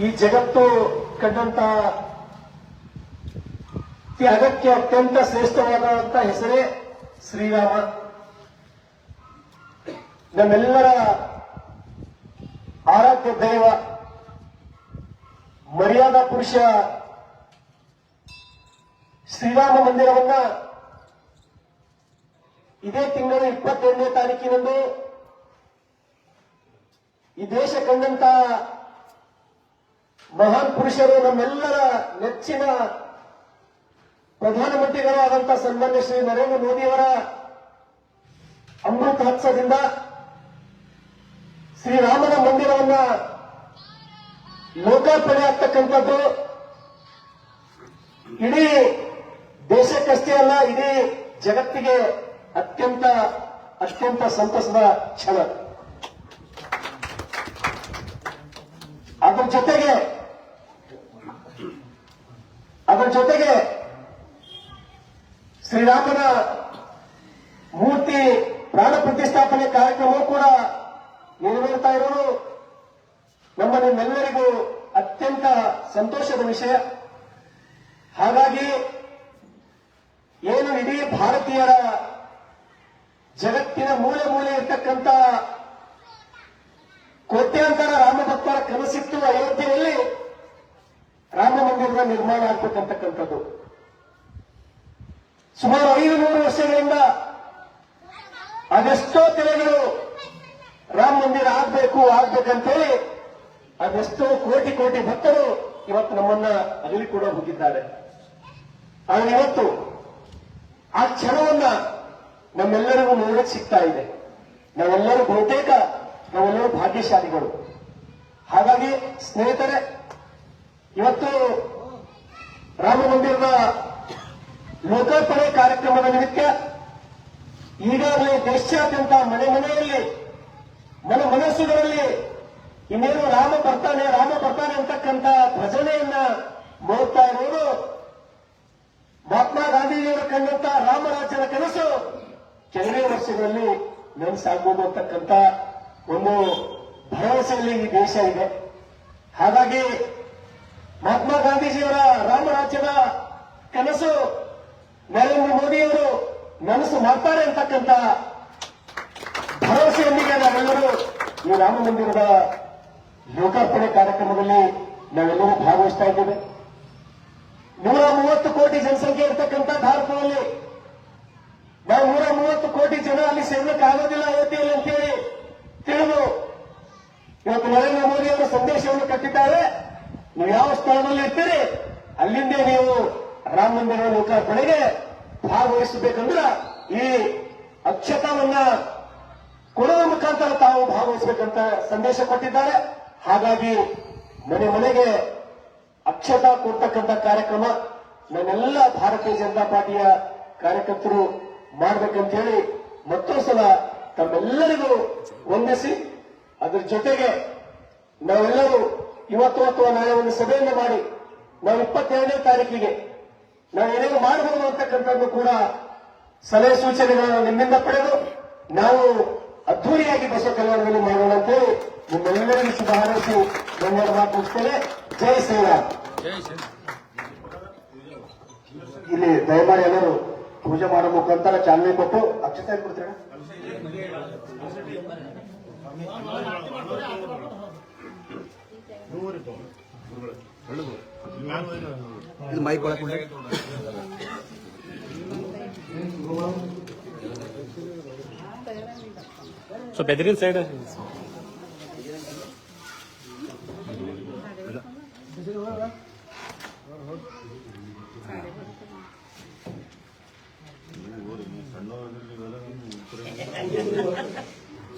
ಈ ಜಗತ್ತು ಕಂಡಂತ ತ್ಯಾಗಕ್ಕೆ ಅತ್ಯಂತ ಶ್ರೇಷ್ಠವಾದಂತ ಹೆಸರೇ ಶ್ರೀರಾಮ. ನಮ್ಮೆಲ್ಲರ ಆರಾಧ್ಯ ದೈವ, ಮರ್ಯಾದಾ ಪುರುಷ ಶ್ರೀರಾಮ ಮಂದಿರವನ್ನ ಇದೇ ತಿಂಗಳ ಇಪ್ಪತ್ತೆರಡನೇ ತಾರೀಕಿನಂದು ಈ ದೇಶ ಕಂಡಂತ ಮಹಾನ್ ಪುರುಷರು ನಮ್ಮೆಲ್ಲರ ನೆಚ್ಚಿನ ಪ್ರಧಾನಮಂತ್ರಿಗಳಾದಂಥ ಸನ್ಮಾನ್ಯ ಶ್ರೀ ನರೇಂದ್ರ ಮೋದಿಯವರ ಅಮೃತ ಹತ್ಸದಿಂದ ಶ್ರೀರಾಮನ ಮಂದಿರವನ್ನ ಲೋಕಾರ್ಪಣೆ ಆಗ್ತಕ್ಕಂಥದ್ದು. ಇಡೀ ದೇಶಕ್ಕಷ್ಟೇ ಅಲ್ಲ, ಇಡೀ ಜಗತ್ತಿಗೆ ಅತ್ಯಂತ ಅತ್ಯಂತ ಸಂತಸದ ಕ್ಷಣ. ಅದರ ಜೊತೆಗೆ ಅದರ ಜೊತೆಗೆ ಶ್ರೀರಾಮನ ಮೂರ್ತಿ ಪ್ರಾಣ ಪ್ರತಿಷ್ಠಾಪನೆ ಕಾರ್ಯಕ್ರಮವೂ ಕೂಡ ನೆರವೇರ್ತಾ ಇರೋದು ನಮ್ಮ ನಿಮ್ಮೆಲ್ಲರಿಗೂ ಅತ್ಯಂತ ಸಂತೋಷದ ವಿಷಯ. ಹಾಗಾಗಿ ಏನು ಇಡೀ ಭಾರತೀಯರ ಜಗತ್ತಿನ ಮೂಲೆ ಮೂಲೆ ಇರ್ತಕ್ಕಂಥ ಕೋಟ್ಯಾಂತರ ರಾಮಭಕ್ತರ ಕನಸಿತ್ತು ಅಯೋಧ್ಯೆಯಲ್ಲಿ ರಾಮ ಮಂದಿರದ ನಿರ್ಮಾಣ ಆಗ್ಬೇಕಂತಕ್ಕಂಥದ್ದು ಸುಮಾರು ಐದು ನೂರು ವರ್ಷಗಳಿಂದ ಅದೆಷ್ಟೋ ತಲೆಗಳು ರಾಮ ಮಂದಿರ ಆಗ್ಬೇಕು, ಆಗ್ಬೇಕಂತೇಳಿ ಅದೆಷ್ಟೋ ಕೋಟಿ ಕೋಟಿ ಭಕ್ತರು ಇವತ್ತು ನಮ್ಮನ್ನ ಅಗಲಿ ಕೂಡ ಹೋಗಿದ್ದಾರೆ. ಆದ್ರೆ ಇವತ್ತು ಆ ಕ್ಷಣವನ್ನ ನಮ್ಮೆಲ್ಲರಿಗೂ ನೋಡಕ್ ಸಿಗ್ತಾ ಇದೆ. ನಾವೆಲ್ಲರೂ ಬಹುತೇಕ, ನಾವೆಲ್ಲರೂ ಭಾಗ್ಯಶಾಲಿಗಳು. ಹಾಗಾಗಿ ಸ್ನೇಹಿತರೆ, ಇವತ್ತು ರಾಮ ಮಂದಿರದ ಲೋಕಾರ್ಪಣೆ ಕಾರ್ಯಕ್ರಮದ ನಿಮಿತ್ತ ಈಗಾಗಲೇ ದೇಶಾದ್ಯಂತ ಮನೆ ಮನೆಯಲ್ಲಿ, ಮನ ಮನಸ್ಸುಗಳಲ್ಲಿ ಇನ್ನೇನು ರಾಮ ಬರ್ತಾನೆ ರಾಮ ಬರ್ತಾನೆ ಅಂತಕ್ಕಂಥ ಭಜನೆಯನ್ನ ನೋಡ್ತಾ ಇರೋದು ಮಹಾತ್ಮ ಗಾಂಧೀಜಿಯವರು ಕಂಡಂತ ರಾಮರಾಜ್ಯದ ಕನಸು ಕೆಲವೇ ವರ್ಷಗಳಲ್ಲಿ ನನಸಾಗಬಹುದು ಅಂತಕ್ಕಂಥ ಒಂದು ಭರವಸೆಯಲ್ಲಿ ಈ ದೇಶ ಇದೆ. ಹಾಗಾಗಿ ಮಹಾತ್ಮ ಗಾಂಧೀಜಿಯವರ ರಾಮರಾಜ್ಯದ ಕನಸು ನರೇಂದ್ರ ಮೋದಿಯವರು ನನಸು ಮಾಡ್ತಾರೆ ಅಂತಕ್ಕಂತ ಭರವಸೆಯೊಂದಿಗೆ ನಾವೆಲ್ಲರೂ ಈ ರಾಮ ಮಂದಿರದ ಲೋಕಾರ್ಪಣೆ ಕಾರ್ಯಕ್ರಮದಲ್ಲಿ ನಾವೆಲ್ಲರೂ ಭಾಗವಹಿಸ್ತಾ ಇದ್ದೇವೆ. ನೂರ ಮೂವತ್ತು ಕೋಟಿ ಜನಸಂಖ್ಯೆ ಇರತಕ್ಕಂಥ ಭಾರತದಲ್ಲಿ ನಾವು ನೂರ ಮೂವತ್ತು ಕೋಟಿ ಜನ ಅಲ್ಲಿ ಸೇರ್ಲಿಕ್ಕೆ ಆಗೋದಿಲ್ಲ ಅಯೋಧ್ಯೆಯಲ್ಲಿ ಅಂತೇಳಿ ತಿಳಿದು ಇವತ್ತು ನರೇಂದ್ರ ಮೋದಿ ಅವರು ಸಂದೇಶವನ್ನು ಕಟ್ಟಿದ್ದಾರೆ. ನೀವು ಯಾವ ಸ್ಥಳದಲ್ಲಿ ಇರ್ತೀರಿ, ಅಲ್ಲಿಂದೇ ನೀವು ರಾಮ ಮಂದಿರ ಲೋಕಾರ್ಪಣೆಗೆ ಭಾಗವಹಿಸಬೇಕಂದ್ರ ಈ ಅಕ್ಷತವನ್ನ ಕೊಡುವ ಮುಖಾಂತರ ತಾವು ಭಾಗವಹಿಸಬೇಕಂತ ಸಂದೇಶ ಕೊಟ್ಟಿದ್ದಾರೆ. ಹಾಗಾಗಿ ಮನೆ ಮನೆಗೆ ಅಕ್ಷತ ಕೊಡ್ತಕ್ಕಂಥ ಕಾರ್ಯಕ್ರಮ ನನ್ನೆಲ್ಲ ಭಾರತೀಯ ಜನತಾ ಪಾರ್ಟಿಯ ಕಾರ್ಯಕರ್ತರು ಮಾಡ್ಬೇಕಂತ ಹೇಳಿ ಮತ್ತೊಂದು ಸಲ ತಮ್ಮೆಲ್ಲರಿಗೂ ವಂದಿಸಿ, ಅದರ ಜೊತೆಗೆ ನಾವೆಲ್ಲರೂ ಇವತ್ತು ಅಥವಾ ನಾಳೆ ಒಂದು ಸಭೆಯನ್ನು ಮಾಡಿ, ನಾವು ಇಪ್ಪತ್ತೆರಡನೇ ತಾರೀಕಿಗೆ ನಾವು ಏನೇನು ಮಾಡಬಹುದು ಅಂತಕ್ಕಂಥದ್ದು ಕೂಡ ಸಲಹೆ ಸೂಚನೆಗಳನ್ನು ನಿಮ್ಮಿಂದ ಪಡೆದು ನಾವು ಅದ್ದೂರಿಯಾಗಿ ಬಸವ ಕಲ್ಯಾಣದಲ್ಲಿ ಮಾಡೋಣ ಅಂತೇಳಿ ನಿಮ್ಮೆಲ್ಲರಿಗೂ ಶುಭ ಹಾರೈಸಿ ನನ್ನ ಮಾತು ಮುಗಿಸ್ತೇನೆ. ಜೈ ಶ್ರೀರಾಮ್. ಇಲ್ಲಿ ದಯಮಾಡಿ ಎಲ್ಲರೂ ಪೂಜೆ ಮಾಡೋ ಮುಖಾಂತರ ಚಾಲನೆ ಕೊಟ್ಟು ಅಕ್ಷತೆ ಕೊಡ್ತೀರ ಇದು ಮೈಕ್ ಒಳಗೆ ಸ್ವಲ್ಪ ಎದುರಿನ ಸೈಡ್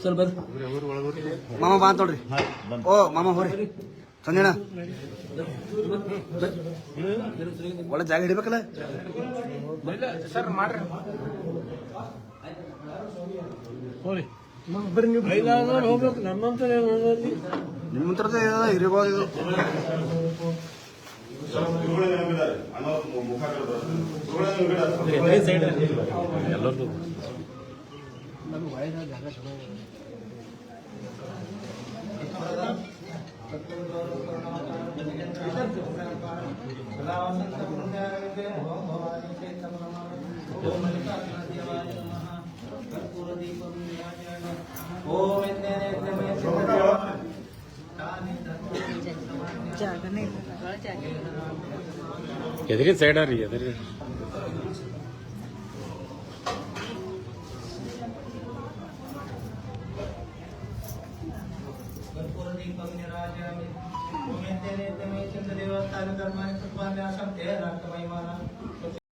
ಸ್ವಲ್ಪ ಮಾಮ ಬಾ ಅಂತ ನೋಡ್ರಿ ಓ ಮಾಮ ಹೋರಿ ಸಂಜಣ ಒಳ್ಳೆ ಜಾಗ ಹಿಡಿಬೇಕಲ್ಲ? ಸರ್ ಮಾಡ್ರಿ. ಹೋಗ್ಬೇಕು. ನಮ್ಮಂತರ ನಿಮ್ಮ ಹತ್ರದ ಹಿರಿಗಳು ಇದು ಎದುರಿನ ಸೈಡ್ ಎಲ್ಲರದು ¡Gracias! ಓಂ ಮಲ್ಲಿಕಾರ್ಜುನದೇವಾಯ ನಮಃ ಕರ್ಪೂರದೀಪಂ ನಿರಾಜಯಾಮಿ. ಓಂ ಯಜ್ಞೇನ ಯಜ್ಞಮಯ ತಾನೇ ಧರ್ಮೋಪದೇಶಮಾನ್ಯ. ಎದುರಿನ ಸೈಡ್ ರೀ ಎದುರಿ कर्पूरदीपं निराजयामि ओम यज्ञेन यज्ञमय चन्द्रदेवतानि कर्माणि कृत्वान्यासं ते राष्ट्रमहिमानः